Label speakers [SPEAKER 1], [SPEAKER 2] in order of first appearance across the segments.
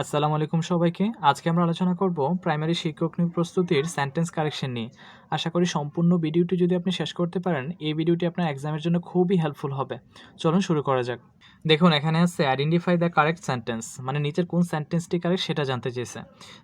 [SPEAKER 1] আসসালামু আলাইকুম সবাইকে। আজকে আমরা আলোচনা করব প্রাইমারি শিক্ষক নিয়োগ প্রস্তুতির সেন্টেন্স কারেকশন নিয়ে। আশা করি সম্পূর্ণ ভিডিওটি যদি আপনি শেষ করতে পারেন, এই ভিডিওটি আপনার এক্সামের জন্য খুবই হেল্পফুল হবে। চলুন শুরু করা যাক। দেখুন, এখানে আছে আইডেন্টিফাই দ্য কারেক্ট সেন্টেন্স মানে নিচের কোন সেন্টেন্সটি কারেক্ট সেটা জানতে চেয়েছে।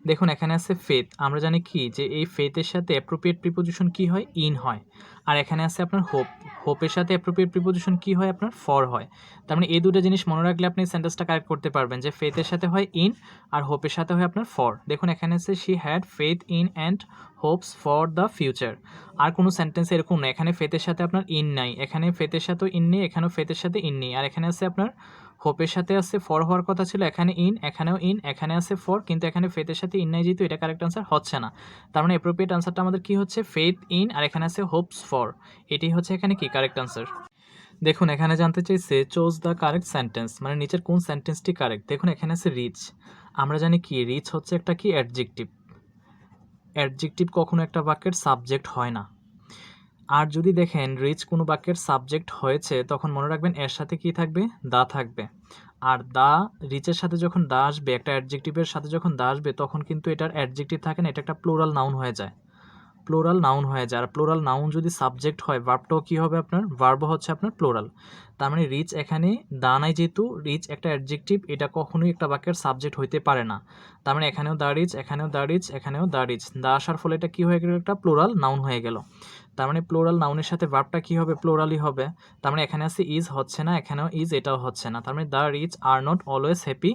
[SPEAKER 1] দেখুন, এখানে আছে ফেথ আমরা জানি কি? যে এই ফেথের সাথে অ্যাপ্রোপ্রিয়েট প্রিপোজিশন কি হয়? ইন হয়। আর এখানে আছে আপনার হোপ হোপের সাথে অ্যাপ্রোপ্রিয়েট প্রিপোজিশন কি হয়? আপনার ফর হয়। তার মানে এই দুটো জিনিস মনে রাখলে আপনি সেন্টেন্সটা কারেক্ট করতে পারবেন, যে ফেথের সাথে হয় ইন আর হোপের সাথে হয় আপনার ফর দেখুন, এখানে আছে she had faith in and hopes for the future আর কোনো সেন্টেন্স এরকম না এখানে ফেতের সাথে আপনার ইন নাই। এখানে ফেতের সাথেও ইন নেই, এখানেও ফেতের সাথে ইন নেই। আর এখানে আছে আপনার হোপের সাথে আছে ফর হওয়ার কথা ছিল, এখানে ইন এখানেও ইন এখানে আছে ফর কিন্তু এখানে ফেথের সাথে ইন নাই যেহেতু এটা কারেক্ট আনসার হচ্ছে না। তার মানে অ্যাপ্রোপ্রিয়েট আনসারটা আমাদের কি হচ্ছে? ফেথ ইন আর এখানে আছে হোপস ফর এটি হচ্ছে এখানে কি? কারেক্ট আনসার দেখুন, এখানে জানতে চাইছে চোজ দ্য কারেক্ট সেন্টেন্স মানে নিচের কোন সেন্টেন্সটি কারেক্ট দেখুন, এখানে আছে রিচ আমরা জানি কি? রিচ হচ্ছে একটা কি? অ্যাডজেক্টিভ অ্যাডজেক্টিভ কখনো একটা বাক্যের সাবজেক্ট হয় না। আর যদি দেখেন রিচ কোনো বাক্যের সাবজেক্ট হয়েছে, তখন মনে রাখবেন এর সাথে কি থাকবে? দা থাকবে। আর দা, রিচের সাথে যখন দা আসবে, একটা অ্যাডজেক্টিভের সাথে যখন দা আসবে, তখন কিন্তু এটার অ্যাডজেক্টিভ থাকে না, এটা একটা প্লোরাল নাউন হয়ে যায়। প্লোরাল নাউন হয়ে যায়। আর প্লোরাল নাউন যদি সাবজেক্ট হয় ভার্বটাও কী হবে আপনার? ভার্ব হচ্ছে আপনার প্লোরাল তার মানে রিচ এখানে দা নাই যেহেতু রিচ একটা অ্যাডজেক্টিভ এটা কখনোই একটা বাক্যের সাবজেক্ট হইতে পারে না। তার মানে এখানেও দা রিচ এখানেও দা রিচ এখানেও দা রিচ দা আসার ফলে এটা কী হয়ে গেল একটা প্লোরাল নাউন হয়ে গেল। তার মানে প্লোরাল নাউনের সাথে ভার্বটা কী হবে? প্লোরালই হবে। তার মানে এখানে আছে ইজ হচ্ছে না, এখানেও ইজ এটাও হচ্ছে না। তার মানে the rich are not always happy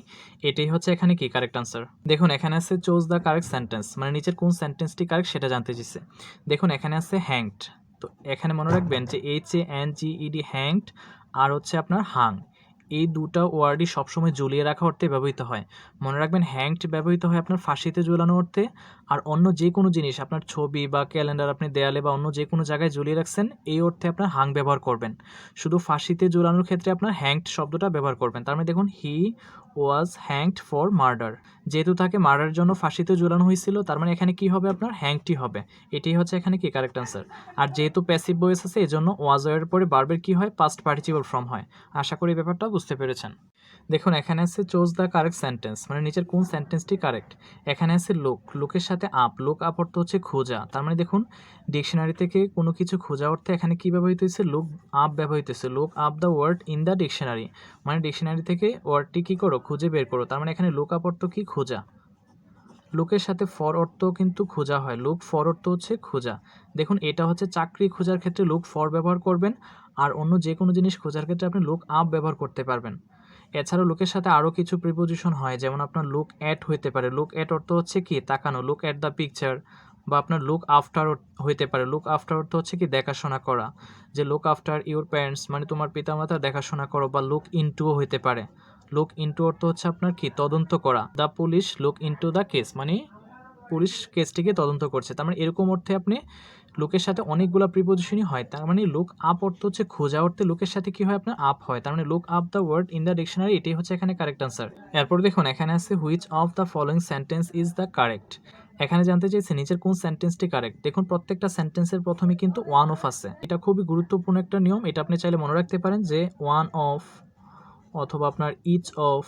[SPEAKER 1] এটাই হচ্ছে এখানে কি কারেক্ট আনসার দেখুন, এখানে আছে চোজ দ্য কারেক্ট সেন্টেন্স মানে নিচের কোন সেন্টেন্সটি কারেক্ট সেটা জানতে চাইছে। দেখুন, এখানে আছে হ্যাংড তো এখানে মনে রাখবেন যে H A N G ED hanged আর হচ্ছে আপনার হাং এই দুটো ওয়ার্ডই সবসময় ঝুলিয়ে রাখা অর্থে ব্যবহৃত হয়। মনে রাখবেন হ্যাংড ব্যবহৃত হয় আপনার ফাঁসিতে ঝুলানো অর্থে আর অন্য যে কোনো জিনিস আপনার ছবি বা ক্যালেন্ডার আপনি দেয়ালে বা অন্য যে কোনো জায়গায় ঝুলিয়ে রাখছেন, এই অর্থে আপনার হাং ব্যবহার করবেন। শুধু ফাঁসিতে ঝুলানোর ক্ষেত্রে আপনার হ্যাংড শব্দটা ব্যবহার করবেন। তার মানে দেখুন he was hanged for murder যেহেতু তাকে মার্ডারের জন্য ফাঁসিতে ঝুলানো হয়েছিল, তার মানে এখানে কি হবে আপনার? হ্যাংটি হবে। এটাই হচ্ছে এখানে কি কারেক্ট আনসার আর যেহেতু প্যাসিভ বয়েস আছে, এজন্য ওয়াজ এর পরে বারবার কি হয়? পাস্ট পার্টিসিপল ফর্ম হয়। আশা করি এই ব্যাপারটা বুঝতে পেরেছেন। দেখুন, এখানে আছে চোজ দ্য কারেক্ট সেন্টেন্স মানে নিচের কোন সেন্টেন্সটি কারেক্ট এখানে আছে লুক লুকের সাথে আপ লুক আপ অর্থ হচ্ছে খোঁজা। তার মানে দেখুন ডিকশনারি থেকে কোনো কিছু খোঁজা অর্থে এখানে কি ব্যবহৃত হয়েছে? লুক আপ ব্যবহৃত হয়েছে। Look up the word in the dictionary মানে ডিকশনারি থেকে ওয়ার্ডটি কী করো? খুঁজে বের করো। তার মানে এখানে লুক আপ অর্থ কি? খোঁজা। লোকের সাথে ফর অর্থ কিন্তু খোঁজা হয়। লুক ফর অর্থ হচ্ছে খোঁজা। দেখুন, এটা হচ্ছে চাকরি খোঁজার ক্ষেত্রে লুক ফর ব্যবহার করবেন আর অন্য যে কোনো জিনিস খোঁজার ক্ষেত্রে আপনি লুক আপ ব্যবহার করতে পারবেন। এছাড়াও লুকের সাথে আরও কিছু প্রিপোজিশন হয়, যেমন আপনার লুক অ্যাট হইতে পারে। লুক অ্যাট অর্থ হচ্ছে কি? তাকানো। লুক অ্যাট দ্য পিকচার বা আপনার লুক আফটার হইতে পারে। লুক আফটার অর্থ হচ্ছে কি? দেখাশোনা করা। যে লুক আফটার ইউর প্যারেন্টস মানে তোমার পিতামাতার দেখাশোনা করো বা লুক ইনটুও হইতে পারে। লুক ইনটু অর্থ হচ্ছে আপনার কি? তদন্ত করা। The police look into the case মানে পুলিশ কেসটিকে তদন্ত করছে। তার মানে এরকম অর্থে আপনি লোকের সাথে অনেকগুলো প্রিপোজিশনই হয়। তার মানে লোক আপ অর্থ হচ্ছে খোঁজা। অর্থে লোকের সাথে কি হয়? আপনার আপ হয়। তার মানে look up the word in the dictionary এটাই হচ্ছে এখানে কারেক্ট আনসার এরপর দেখুন, এখানে আছে which of the following sentence is the correct এখানে জানতে চাইছে নিচের কোন সেন্টেন্সটি কারেক্ট দেখুন, প্রত্যেকটা সেন্টেন্সের প্রথমে কিন্তু ওয়ান অফ আছে। এটা খুবই গুরুত্বপূর্ণ একটা নিয়ম। এটা আপনি চাইলে মনে রাখতে পারেন যে ওয়ান অফ অথবা আপনার ইচ অফ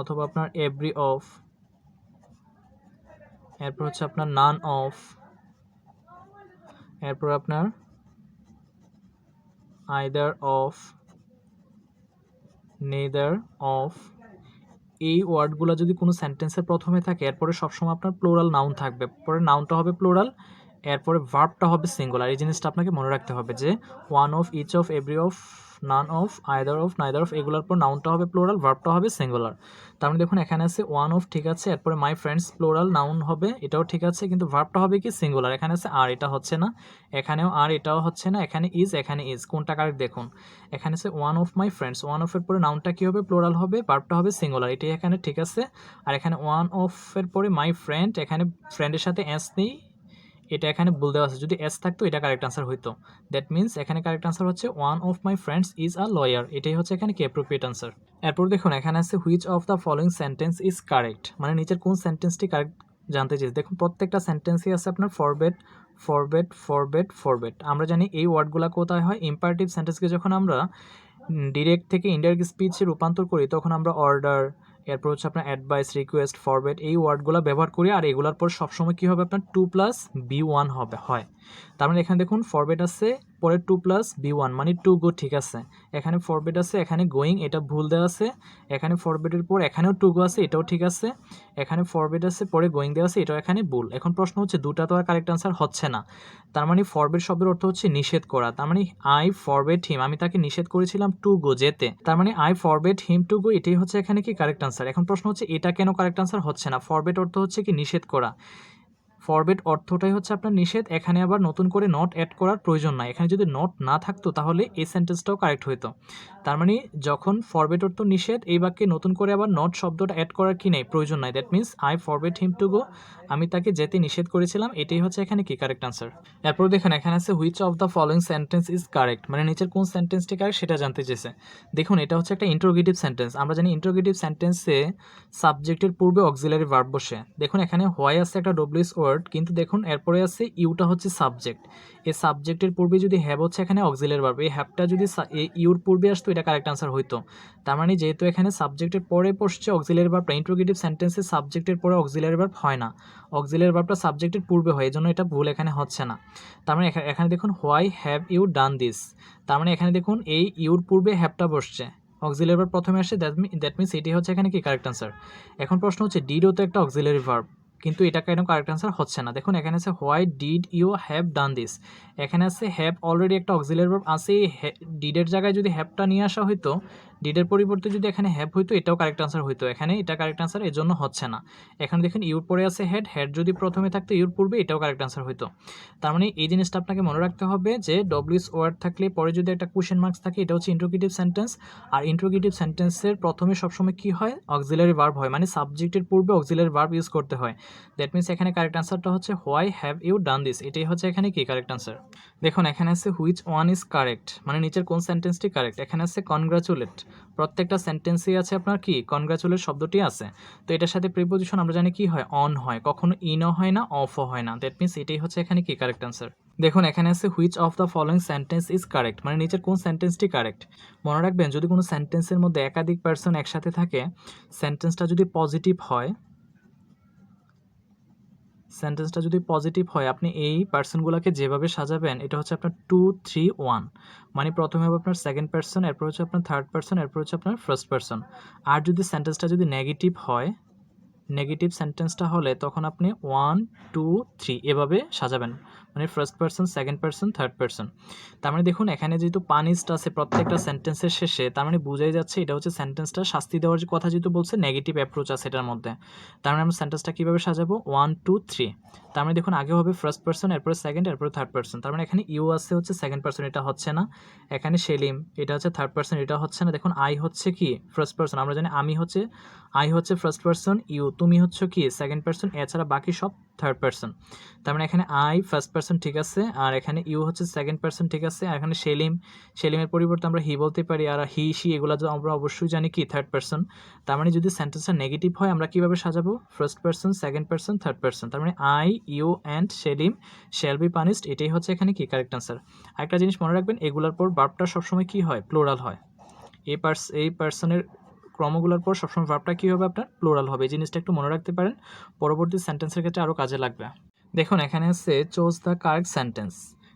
[SPEAKER 1] অথবা আপনার এভরি অফ এরপর হচ্ছে আপনার নান অফ এরপর আপনার আইদার অফ নেদার অফ এই ওয়ার্ডগুলো যদি কোনো সেন্টেন্সের প্রথমে থাকে, এরপরে সবসময় আপনার প্লোরাল নাউন থাকবে। পরে নাউনটা হবে প্লোরাল এরপরে ভার্বটা হবে সিঙ্গুলার। এই জিনিসটা আপনাকে মনে রাখতে হবে যে one of each of every of none of either of neither of এগুলোর পর নাউনটা হবে প্লোরাল ভার্বটা হবে সিঙ্গুলার তার মানে দেখুন, এখানে আছে ওয়ান অফ ঠিক আছে, এরপরে মাই ফ্রেন্ডস প্লোরাল নাউন হবে, এটাও ঠিক আছে, কিন্তু ভার্বটা হবে কি সিঙ্গুলার এখানে আছে আর এটা হচ্ছে না। এখানেও আর এটাও হচ্ছে না। এখানে ইজ এখানে ইজ কোনটা কারেক্ট দেখুন? এখানে আছে one of my friends one অফের পরে নাউনটা কী হবে? প্লোরাল হবে ভার্বটা হবে সিঙ্গুলার এটাই এখানে ঠিক আছে। আর এখানে ওয়ান অফের পরে মাই ফ্রেন্ড এখানে ফ্রেন্ডের সাথে অ্যাস নেই। এটা এখানে ভুল দেওয়া আছে। যদি এস থাকতো, এটা কারেক্ট আনসার হইতো। দ্যাট মিনস এখানে কারেক্ট আনসার হচ্ছে one of my friends is a lawyer এটাই হচ্ছে এখানে কি অ্যাপ্রোপ্রিয়েট আনসার এরপর দেখুন, এখানে আছে which of the following sentence is correct মানে নিচের কোন সেন্টেন্সটি কারেক্ট জানতে চেয়েছি দেখুন, প্রত্যেকটা সেন্টেন্সই আছে আপনার ফরবেট ফরবেট ফরবেট ফরবেট আমরা জানি এই ওয়ার্ডগুলো কোথায় হয়? ইম্পারেটিভ সেন্টেন্সকে যখন আমরা ডিরেক্ট থেকে ইনডাইরেক্ট স্পিচে রূপান্তর করি, তখন আমরা অর্ডার এরপর হচ্ছে আপনার অ্যাডভাইস রিকোয়েস্ট ফরওয়ার্ড এই ওয়ার্ডগুলো ব্যবহার করি, আর এগুলোর পর সবসময় কী হবে আপনার টু প্লাস বি ওয়ান হবে, হয়। তার মানে এখানে দেখুন ফরওয়ার্ড আছে পরে টু প্লাস বি ওয়ান মানে টু গো ঠিক আছে। এখানে ফরওয়ার্ড আছে, এখানে গোয়িং এটা ভুল দেওয়া আছে। এখানে ফরওয়ার্ডের পর এখানেও টু গো আছে, এটাও ঠিক আছে। এখানে ফরওয়ার্ড আছে, পরে গোয়িং দেওয়া আছে, এটাও এখানে ভুল। এখন প্রশ্ন হচ্ছে, দুটা তো আর কারেক্ট আনসার হচ্ছে না। তার মানে ফরওয়ার্ড শব্দের অর্থ হচ্ছে নিষেধ করা। তার মানে আই ফরওয়ার্ড হিম আমি তাকে নিষেধ করেছিলাম টু গো যেতে। তার মানে I forward him to go এটাই হচ্ছে এখানে কি কারেক্ট আনসার এখন প্রশ্ন হচ্ছে, এটা কেন কারেক্ট আনসার হচ্ছে না? ফরওয়ার্ড অর্থ হচ্ছে কি নিষেধ করা? ফরওয়ার্ড অর্থটাই হচ্ছে আপনার নিষেধ, এখানে আবার নতুন করে নট অ্যাড করার প্রয়োজন নাই। এখানে যদি নট না থাকতো তাহলে এই সেন্টেন্সটাও কারেক্ট হতো তার মানে যখন ফরওয়ার্ড অর্থ নিষেধ, এই বাক্যে নতুন করে আবার নট শব্দটা অ্যাড করার কি নেই? প্রয়োজন নাই। That means I forward him to go আমি তাকে যেতে নিষেধ করেছিলাম, এটাই হচ্ছে এখানে কি কারেক্ট আনসার এরপর দেখেন, এখানে আছে which of the following sentence is correct মানে নিচের কোন সেন্টেন্সটি কারেক্ট সেটা জানতে চেয়েছে। দেখুন, এটা হচ্ছে একটা ইন্ট্রোগেটিভ সেন্টেন্স আমরা জানি ইন্ট্রোগেটিভ সেন্টেন্সে সাবজেক্টের পূর্বে অক্সিলারি ভার্ব বসে। দেখুন, এখানে হোয়াই আছে একটা ডব্লিউএস ওয়ার্ড কিন্তু দেখুন, এরপরে আছে ইউটা হচ্ছে সাবজেক্ট এই সাবজেক্টের পূর্বে যদি হ্যাব হচ্ছে এখানে অক্সিলারি ভার্ব এই হ্যাবটা যদি ইউর পূর্বে আসতো এটা কারেক্ট আনসার হইতো। তার মানে যেহেতু এখানে সাবজেক্টের পরে বসছে অক্সিলারি ভার্বটা ইন্ট্রোগেটিভ সেন্টেন্সে সাবজেক্টের পরে অক্সিলারি ভার্ব হয় না। অক্সিলারি ভার্বটা সাবজেক্টের পূর্বে হয়, এজন্য এটা ভুল এখানে হচ্ছে না। তার মানে এখা- এখানে দেখুন why have you done this তার মানে এখানে দেখুন, এই ইউর পূর্বে হ্যাভটা বসছে। অক্সিলারি ভার্ব প্রথমে আসে দ্যাট দ্যাট মিনস এটি হচ্ছে এখানে কি কারেক্ট আনসার এখন প্রশ্ন হচ্ছে ডিডও তো একটা অক্সিলারি ভার্ব কিন্তু এটা কেন কারেক্ট আনসার হচ্ছে না। দেখুন, এখানে আছে why did you have done this এখানে আছে হ্যাভ অলরেডি একটা অক্সিলারি ভার্ব আছে। ডিডের জায়গায় যদি হ্যাভটা নিয়ে আসা হইতো ডিডের পরিবর্তে যদি এখানে হ্যাভ হইতো, এটাও কারেক্ট আনসার হইতো। এখানে এটা কারেক্ট আনসার এর জন্য হচ্ছে না। এখানে দেখেন ইউর পরে আছে হেড হেড যদি প্রথমে থাকতো ইউর পূর্বে এটাও কারেক্ট আনসার হইতো। তার মানে এই জিনিসটা আপনাকে মনে রাখতে হবে যে ডব্লিউস ওয়ার্ড থাকলে পরে যদি একটা কোশ্চেন মার্কস থাকে, এটা হচ্ছে ইন্ট্রোগেটিভ সেন্টেন্স আর ইন্ট্রোগেটিভ সেন্টেন্সের প্রথমে সবসময় কি হয়? অক্সিলারি ভার্ব হয়। মানে সাবজেক্টের পূর্বে অক্সিলারি ভার্ব ইউজ করতে হয়। দ্যাট মিনস এখানে কারেক্ট আনসারটা হচ্ছে why have you done this এটাই হচ্ছে এখানে কি কারেক্ট আনসার দেখুন, এখানে আছে হুইচ ওয়ান ইজ কারেক্ট মানে নিচের কোন সেন্টেন্সটি কারেক্ট এখানে আছে কনগ্রাচুলেট প্রত্যেকটা সেন্টেন্সই আছে আপনার কি? কনগ্রাচুলেট শব্দটি আছে। তো এটার সাথে প্রিপোজিশন আমরা জানি কি হয়? অন হয়। কখনো ইনও হয় না অফও হয় না। দ্যাট মিনস এটাই হচ্ছে এখানে কি কারেক্ট আনসার দেখুন, এখানে আছে which of the following sentence is correct মানে নিচের কোন সেন্টেন্সটি কারেক্ট মনে রাখবেন, যদি কোনো সেন্টেন্সের মধ্যে একাধিক পার্সন একসাথে থাকে সেন্টেন্সটা যদি পজিটিভ হয় সেন্টেন্সটা যদি পজিটিভ হয়, আপনি এই পার্সনগুলোকে যেভাবে সাজাবেন, এটা হচ্ছে আপনার টু থ্রি ওয়ান মানে প্রথমে হবে আপনার সেকেন্ড পার্সন এরপর হচ্ছে আপনার থার্ড পার্সন এরপর হচ্ছে আপনার ফার্স্ট পার্সন আর যদি সেন্টেন্সটা যদি নেগেটিভ হয় নেগেটিভ সেন্টেন্সটা হলে তখন আপনি ওয়ান টু থ্রি এভাবে সাজাবেন। মানে first person second person third person তার মানে দেখুন, এখানে যেহেতু পানিশড আছে প্রত্যেকটা সেন্টেন্সের শেষে, তার মানে বোঝাই যাচ্ছে এটা হচ্ছে সেন্টেন্সটা শাস্তি দেওয়ার যে কথা যেহেতু বলছে নেগেটিভ অ্যাপ্রোচ আছে এটার মধ্যে। তার মানে আমরা সেন্টেন্সটা কীভাবে সাজাবো? ওয়ান টু থ্রি তার মানে দেখুন, আগে হবে ফার্স্ট পার্সন এরপরে সেকেন্ড এরপরে থার্ড পার্সন তার মানে এখানে ইউ আছে হচ্ছে সেকেন্ড পার্সন এটা হচ্ছে না। এখানে সেলিম, এটা হচ্ছে থার্ড পার্সন এটা হচ্ছে না। দেখুন আই হচ্ছে কি? ফার্স্ট পার্সন আমরা জানি আমি হচ্ছে আই হচ্ছে ফার্স্ট পার্সন ইউ তুমি হচ্ছে কি সেকেন্ড পার্সন এছাড়া বাকি সব থার্ড পার্সন তার মানে এখানে আই ফার্স্ট পার্সন ঠিক আছে, আর এখানে ইউ হচ্ছে সেকেন্ড পার্সন ঠিক আছে, আর এখানে সেলিম, সেলিমের পরিবর্তে আমরা হি বলতে পারি, আর হি সি এগুলো তো আমরা অবশ্যই জানি কি থার্ড পার্সন তার মানে যদি সেন্টেন্সটা নেগেটিভ হয়, আমরা কীভাবে সাজাবো? First person second person third person তার মানে I you and Selim shall be punished এটাই হচ্ছে এখানে কি কারেক্ট আনসার আরেকটা জিনিস মনে রাখবেন, এগুলোর পর বার্বটা সবসময় কি হয়? প্লোরাল হয়। এই পার্স এই পার্সনের ক্রমগুলোর পর সবসময় ভার্বটা কী হবে আপনার? প্লোরাল হবে। এই জিনিসটা একটু মনে রাখতে পারেন। পরবর্তী সেন্টেন্সের ক্ষেত্রে আরও কাজে লাগবে। দেখুন, এখানে আছে চোজ দ্য কারেক্ট সেন্টেন্স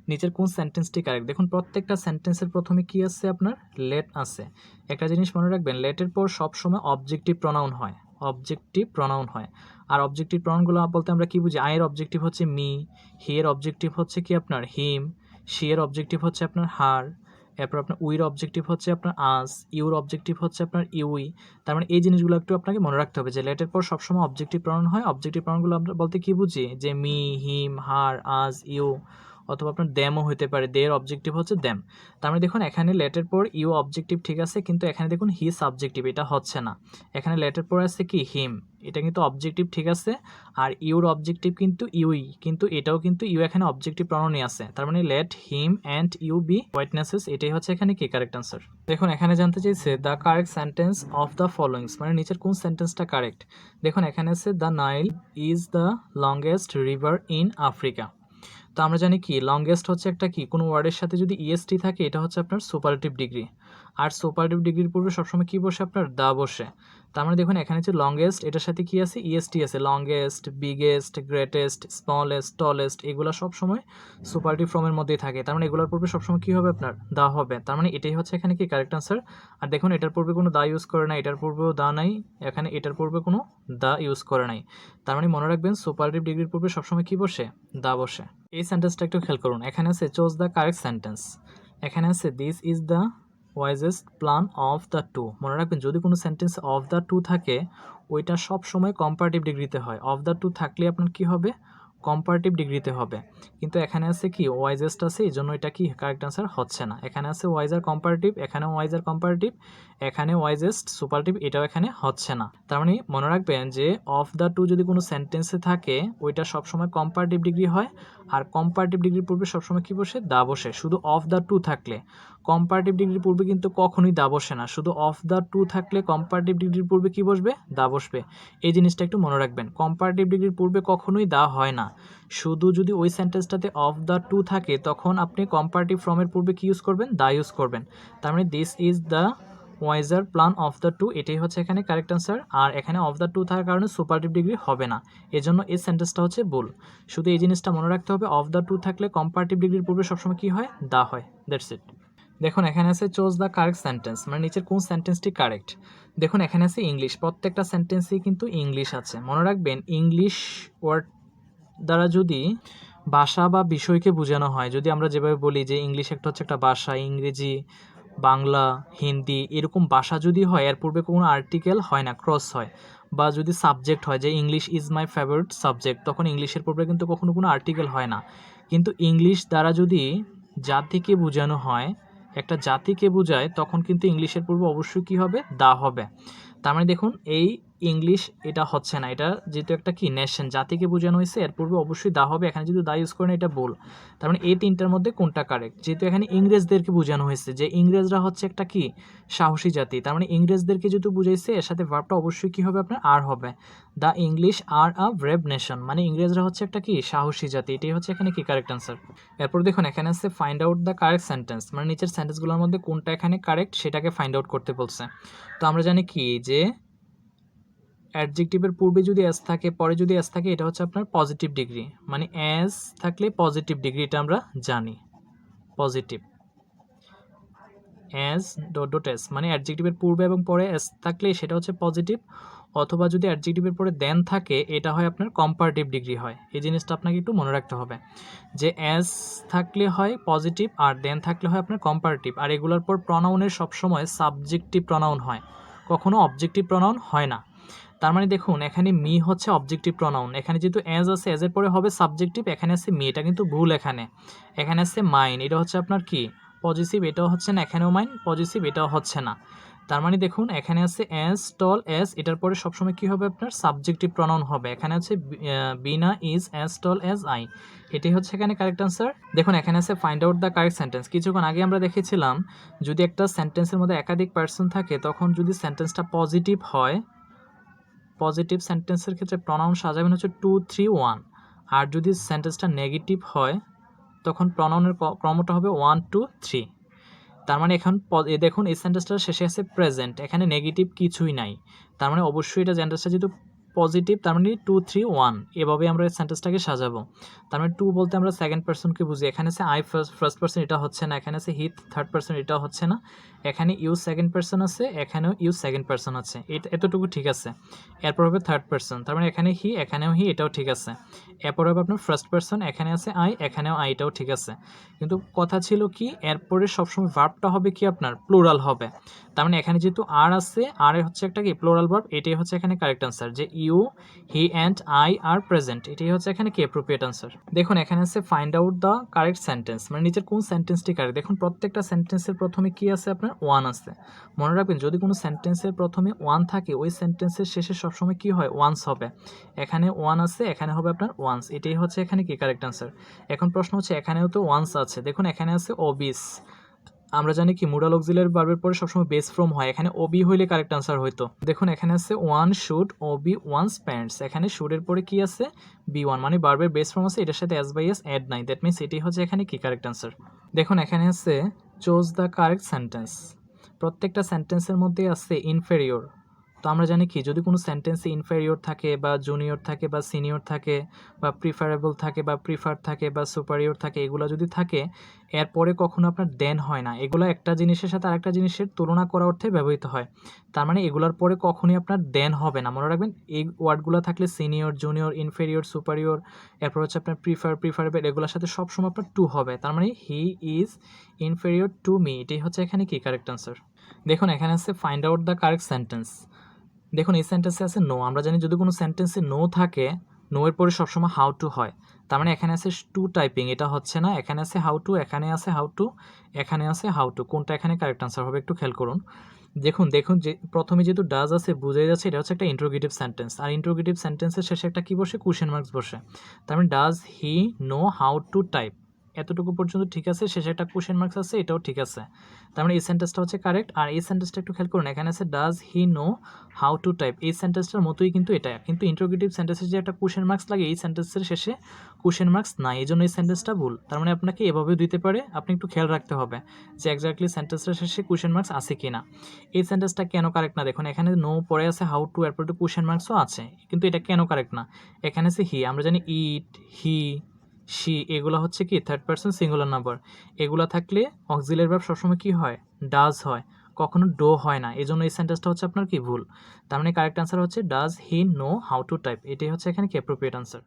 [SPEAKER 1] নিচের কোন সেন্টেন্সটি কারেক্ট দেখুন, প্রত্যেকটা সেন্টেন্সের প্রথমে কি আছে আপনার? লেট আছে। একটা জিনিস মনে রাখবেন লেটের পর সবসময় অবজেক্টিভ প্রনাউন হয়। অবজেক্টিভ প্রনাউন হয়। আর অবজেক্টিভ প্রনাউনগুলো বলতে আমরা কি বুঝি? আয়ের অবজেক্টিভ হচ্ছে মি হিয়ের অবজেক্টিভ হচ্ছে কি আপনার? হিম শিয়ের অবজেক্টিভ হচ্ছে আপনার হার এরপর আপনার উইর অবজেক্টিভ হচ্ছে আপনার আস, ইউর অবজেক্টিভ হচ্ছে আপনার ইউই। তার মানে এই জিনিসগুলো একটু আপনাকে মনে রাখতে হবে যে লেটের পর সবসময় অবজেক্টিভ প্রনাউন হয়। অবজেক্টিভ প্রনাউনগুলো আমরা বলতে কী বুঝি? যে মি, হিম, হার আজ ইউ। অথবা আপনার দ্যামও হতে পারে। দের অবজেক্টিভ হচ্ছে দ্যাম তার মানে দেখুন, এখানে লেটের পর ইউ অবজেক্টিভ ঠিক আছে, কিন্তু এখানে দেখুন হি সাবজেক্টিভ এটা হচ্ছে না। এখানে লেটের পর আছে কি? হিম এটা কিন্তু অবজেক্টিভ ঠিক আছে, আর ইউর অবজেক্টিভ কিন্তু ইউই কিন্তু এটাও কিন্তু ইউ এখানে অবজেক্টিভ প্রণনই আছে। তার মানে let him and you be witnesses এটাই হচ্ছে এখানে কি? কারেক্ট আনসার দেখুন, এখানে জানতে চাইছে the correct sentence of the followings মানে নিচের কোন সেন্টেন্সটা কারেক্ট দেখুন, এখানে আছে the Nile is the longest river in Africa তো আমরা জানি কি লংগেস্ট হচ্ছে একটা কি? কোনো ওয়ার্ডের সাথে যদি ইএসটি থাকে, এটা হচ্ছে আপনার সুপারেটিভ ডিগ্রি আর সুপারটিভ ডিগ্রির পূর্বে সবসময় কী বসে আপনার? দা বসে। তার মানে দেখুন, এখানে হচ্ছে লংগেস্ট এটার সাথে কি আছে? ইএসটি আছে। Longest biggest greatest smallest tallest এগুলো সবসময় সুপারটিভ ফর্মের মধ্যেই থাকে। তার মানে এগুলোর পূর্বে সবসময় কী হবে আপনার? দা হবে। তার মানে এটাই হচ্ছে এখানে কি কারেক্ট আনসার আর দেখুন, এটার পূর্বে কোনো দা ইউজ করে না এটার পূর্বেও দা নাই, এখানে এটার পূর্বে কোনো দা ইউজ করে নাই। তার মানে মনে রাখবেন সুপারটিভ ডিগ্রির পূর্বে সবসময় কী বসে? দা বসে। এই সেন্টেন্সটা একটু খেয়াল করুন। এখানে আছে চোজ দ্য কারেক্ট সেন্টেন্স এখানে আছে this is the wisest plan of the two মনে রাখবেন, যদি কোনো সেন্টেন্স অফ দ্য টু থাকে, ওইটা সব সময় কম্পারেটিভ ডিগ্রিতে হয়। অফ দ্য টু থাকলে আপনার কি হবে? কম্পারেটিভ ডিগ্রিতে হবে। কিন্তু এখানে আছে কি ওয়াইজেস্ট আছে এই জন্য এটা কি কারেক্ট আনসার হচ্ছে না। এখানে আছে ওয়াইজার কম্পারেটিভ এখানেও ওয়াইজার কম্পারেটিভ এখানে ওয়াইজেস্ট সুপারটিভ এটাও এখানে হচ্ছে না। তার মানে মনে রাখবেন যে অফ দ্য টু যদি কোনো সেন্টেন্সে থাকে, ওইটা সবসময় কম্পারেটিভ ডিগ্রি হয়। আর কম্পারেটিভ ডিগ্রির পূর্বে সবসময় কী বসে? দা বসে। শুধু অফ দ্য টু থাকলে। কম্পারেটিভ ডিগ্রির পূর্বে কিন্তু কখনোই দা বসে না। শুধু অফ দ্য টু থাকলে কম্পারেটিভ ডিগ্রির পূর্বে কি বসবে? দা বসবে। এই জিনিসটা একটু মনে রাখবেন। কম্পারেটিভ ডিগ্রির পূর্বে কখনোই দা হয় না। শুধু যদি ওই সেন্টেন্সটাতে অফ দ্য টু থাকে, তখন আপনি কম্পারেটিভ ফর্মের পূর্বে কী ইউজ করবেন? দা ইউজ করবেন। তার মানে this is the wiser plan of the two, এটাই হচ্ছে এখানে কারেক্ট অ্যান্সার আর এখানে অফ দ্য টু থাকার কারণে সুপারটিভ ডিগ্রি হবে না। এজন্য এই সেন্টেন্সটা হচ্ছে ভুল। শুধু এই জিনিসটা মনে রাখতে হবে, অফ দ্য টু থাকলে কম্পারেটিভ ডিগ্রির পূর্বে সবসময় কী হয়? দা হয়। দ্যাটস ইট দেখুন, এখানে আছে চোজ দ্য কারেক্ট সেন্টেন্স মানে নিচের কোন সেন্টেন্সটি কারেক্ট দেখুন, এখানে আছে ইংলিশ প্রত্যেকটা সেন্টেন্সই কিন্তু ইংলিশ আছে। মনে রাখবেন ইংলিশ ওয়ার্ড দ্বারা যদি ভাষা বা বিষয়কে বোঝানো হয়, যদি আমরা যেভাবে বলি যে ইংলিশ একটা হচ্ছে একটা ভাষা, ইংরেজি বাংলা, হিন্দি এরকম ভাষা যদি হয়, এর পূর্বে কোনো আর্টিকেল হয় না ক্রস হয় বা যদি সাবজেক্ট হয় যে English is my favourite subject তখন ইংলিশের পূর্বে কিন্তু কখনো কোনো আর্টিকেল হয় না। কিন্তু ইংলিশ দ্বারা যদি জাতিকে বোঝানো হয়, একটা জাতিকে বোঝায়, তখন কিন্তু ইংলিশের পূর্বে অবশ্যই কী হবে? দা হবে। তার মানে দেখুন, এই ইংলিশ এটা হচ্ছে না। এটা যেহেতু একটা কি? নেশন জাতিকে বোঝানো হয়েছে। এর পূর্বে অবশ্যই দা হবে। এখানে যদি দা ইউজ করেন এটা বল তার মানে এই তিনটার মধ্যে কোনটা কারেক্ট যেহেতু এখানে ইংরেজদেরকে বোঝানো হয়েছে যে ইংরেজরা হচ্ছে একটা কি? সাহসী জাতি। তার মানে ইংরেজদেরকে যেহেতু বুঝাইছে, এর সাথে ভার্বটা অবশ্যই কি হবে আপনার? আর হবে। The English, R a brave nation মানে ইংরেজরা হচ্ছে একটা কি? সাহসী জাতি। এটাই হচ্ছে এখানে কি কারেক্ট অ্যান্সার এরপর দেখুন, এখানে আছে find out the correct sentence মানে নিচের সেন্টেন্সগুলোর মধ্যে কোনটা এখানে কারেক্ট সেটাকে ফাইন্ড আউট করতে বলছে। তো আমরা জানি কি? যে অ্যাডজেক্টিভের পূর্বে যদি এস থাকে, পরে যদি এস থাকে, এটা হচ্ছে আপনার পজিটিভ ডিগ্রি মানে এস থাকলে পজিটিভ ডিগ্রি এটা আমরা জানি। Positive as dot dot as মানে অ্যাডজেক্টিভের পূর্বে এবং পরে এস থাকলে সেটা হচ্ছে পজিটিভ অথবা যদি অ্যাডজেক্টিভের পরে দেন থাকে, এটা হয় আপনার কম্পারেটিভ ডিগ্রি হয়। এই জিনিসটা আপনাকে একটু মনে রাখতে হবে। যে এস থাকলে হয় পজিটিভ আর দেন থাকলে হয় আপনার কম্পারেটিভ আর এগুলোর পর প্রনাউনের সবসময় সাবজেক্টিভ প্রনাউন হয়। কখনো অবজেক্টিভ প্রনাউন হয় না। তার মানে দেখুন, এখানে মি হচ্ছে অবজেক্টিভ প্রনাউন এখানে যেহেতু অ্যাজ আছে অ্যাজের পরে হবে সাবজেক্টিভ এখানে আছে মি, এটা কিন্তু ভুল এখানে। এখানে আছে মাইন এটা হচ্ছে আপনার কি? পজিটিভ এটাও হচ্ছে না, এখানেও মাইন পজিটিভ এটাও হচ্ছে না। তার মানে দেখুন, এখানে আছে অ্যাজ টল অ্যাজ এটার পরে সবসময় কি হবে আপনার? সাবজেক্টিভ প্রনাউন হবে। এখানে আছে Bina is as tall as I এটাই হচ্ছে এখানে কারেক্ট আনসার দেখুন, এখানে আছে find out the correct sentence কিছুক্ষণ আগে আমরা দেখেছিলাম, যদি একটা সেন্টেন্সের মধ্যে একাধিক পার্সন থাকে, তখন যদি সেন্টেন্সটা পজিটিভ হয় পজিটিভ সেন্টেন্সের ক্ষেত্রে প্রনাউন সাজাবেন হচ্ছে টু থ্রি ওয়ান আর যদি সেন্টেন্সটা নেগেটিভ হয়, তখন প্রনাউনের ক্রমটা হবে ওয়ান টু থ্রি তার মানে এখন দেখুন, এই সেন্টেন্সটার শেষে আছে প্রেজেন্ট এখানে নেগেটিভ কিছুই নাই। তার মানে অবশ্যই এটা সেন্টেন্সটা যেহেতু পজিটিভ তার মানে টু থ্রি ওয়ান এভাবে আমরা সেন্টেন্সটাকে সাজাবো। তার মানে টু বলতে আমরা সেকেন্ড পার্সনকে বুঝি। এখানে আছে আই ফার্স্ট ফার্স্ট পার্সন এটা হচ্ছে না। এখানে আছে হিথ থার্ড পার্সন এটা হচ্ছে না। এখানে ইউ সেকেন্ড পার্সন আছে, এখানেও ইউ সেকেন্ড পার্সন আছে। এতটুকু ঠিক আছে। এরপর হবে থার্ড পার্সন তার মানে এখানে হি এখানেও হি এটাও ঠিক আছে। এরপর হবে আপনার ফার্স্ট পার্সন এখানে আছে আই এখানেও আই এটাও ঠিক আছে। কিন্তু কথা ছিল কি, এরপরে সবসময় ভার্বটা হবে কি আপনার? প্লোরাল হবে। তার মানে এখানে যেহেতু আর আছে আর হচ্ছে একটা কি? প্লোরাল ভার্ব এটাই হচ্ছে এখানে কারেক্ট আনসার যে you he and I are present এটাই হচ্ছে এখানে কি অ্যাপ্রোপ্রিয়েট আনসার দেখুন, এখানে আছে find out the correct sentence মানে নিচের কোন সেন্টেন্সটি কারেক্ট দেখুন, প্রত্যেকটা সেন্টেন্সের প্রথমে কি আছে আপনার? ওয়ান আছে। মনে রাখবেন, যদি কোনো সেন্টেন্সের প্রথমে ওয়ান থাকে, ওই সেন্টেন্সের শেষে সবসময় কি হয়? ওয়ান্স হবে। এখানে ওয়ান আছে, এখানে হবে আপনার ওয়ান্স এটাই হচ্ছে এখানে কি কারেক্ট আনসার এখন প্রশ্ন হচ্ছে, এখানেও তো ওয়ান্স আছে। দেখুন, এখানে আছে ওবিস আমরা জানি কি মুডাল অক্সিলারি বার্বের পরে সবসময় বেস ফ্রম হয়। এখানে ওবি হইলে কারেক্ট আনসার হইতো। দেখুন, এখানে আছে one should obey one parents এখানে শুডের পরে কি আছে? বি ওয়ান মানে বার্বের বেস ফ্রম আছে, এটার সাথে এস বাই এস অ্যাড নাই। দ্যাট মিনস এটি হচ্ছে এখানে কি কারেক্ট আনসার দেখুন, এখানে আছে চোজ দ্য কারেক্ট সেন্টেন্স প্রত্যেকটা সেন্টেন্সের মধ্যে আছে ইনফেরিয়র তো আমরা জানি কি, যদি কোনো সেন্টেন্সে ইনফেরিয়র থাকে বা জুনিয়র থাকে বা সিনিয়র থাকে বা প্রিফারেবল থাকে বা প্রিফার থাকে বা সুপারিয়র থাকে, এগুলো যদি থাকে, এরপরে কখনো আপনার দেন হয় না। এগুলো একটা জিনিসের সাথে আরেকটা জিনিসের তুলনা করা অর্থে ব্যবহৃত হয়। তার মানে এগুলোর পরে কখনোই আপনার দেন হবে না। মনে রাখবেন, এই ওয়ার্ডগুলো থাকলে সিনিয়র জুনিয়র ইনফেরিয়র সুপারিয়র এরপর হচ্ছে আপনার প্রিফার প্রিফারেবল এগুলোর সাথে সবসময় আপনার টু হবে। তার মানে he is inferior to me এটাই হচ্ছে এখানে কি কারেক্ট আনসার দেখুন, এখানে আছে find out the correct sentence দেখুন, এই সেন্টেন্সে আছে নো আমরা জানি যদি কোনো সেন্টেন্সে নো থাকে নো এর পরে সবসময় হাউ টু হয়। তার মানে এখানে আছে টু টাইপিং এটা হচ্ছে না। এখানে আছে হাউ টু এখানে আছে হাউ টু এখানে আছে হাউ টু কোনটা এখানে কারেক্ট আনসার হবে একটু খেয়াল করুন। দেখুন দেখুন যে প্রথমে যেহেতু ডাজ আছে, বুঝাই যাচ্ছে, এটা হচ্ছে একটা ইন্ট্রোগেটিভ সেন্টেন্স আর ইন্ট্রোগেটিভ সেন্টেন্সের শেষে একটা কী বসে? কোশ্চেন মার্কস বসে। তার মানে does he know how to type এতটুকু পর্যন্ত ঠিক আছে, শেষে একটা কোশ্চেন মার্কস আছে, এটাও ঠিক আছে। তার মানে এই সেন্টেন্সটা হচ্ছে কারেক্ট আর এই সেন্টেন্সটা একটু খেয়াল করুন, এখানে আছে does he know how to type এই সেন্টেন্সটার মতোই কিন্তু এটা, কিন্তু ইন্ট্রোগেটিভ সেন্টেন্সের যে একটা কোশ্চেন মার্কস লাগে, এই সেন্টেন্সের শেষে কোশ্চেন মার্কস নাই এই জন্য এই সেন্টেন্সটা ভুল। তার মানে আপনাকে এভাবেও দিতে পারে, আপনি একটু খেয়াল রাখতে হবে যে এক্স্যাক্টলি সেন্টেন্সটার শেষে কোশ্চেন মার্কস আছে কি না এই সেন্টেন্সটা কেন কারেক্ট না? দেখুন, এখানে নো পরে আছে হাউ টু এরপর একটু কোশ্চেন মার্কসও আছে, কিন্তু এটা কেন কারেক্ট না? এখানে আছে হি আমরা জানি ইট হি শি এগুলো হচ্ছে কি থার্ড পার্সন সিঙ্গুলার নাম্বার এগুলো থাকলে অক্সিলের ভার্ব সবসময় কি হয়? ডাজ হয়। কখনো ডো হয় না। এই জন্য এই সেন্টেন্সটা হচ্ছে আপনার কি ভুল? তার মানে কারেক্ট আনসার হচ্ছে does he know how to type এটাই হচ্ছে এখানে কি অ্যাপ্রোপ্রিয়েট আনসার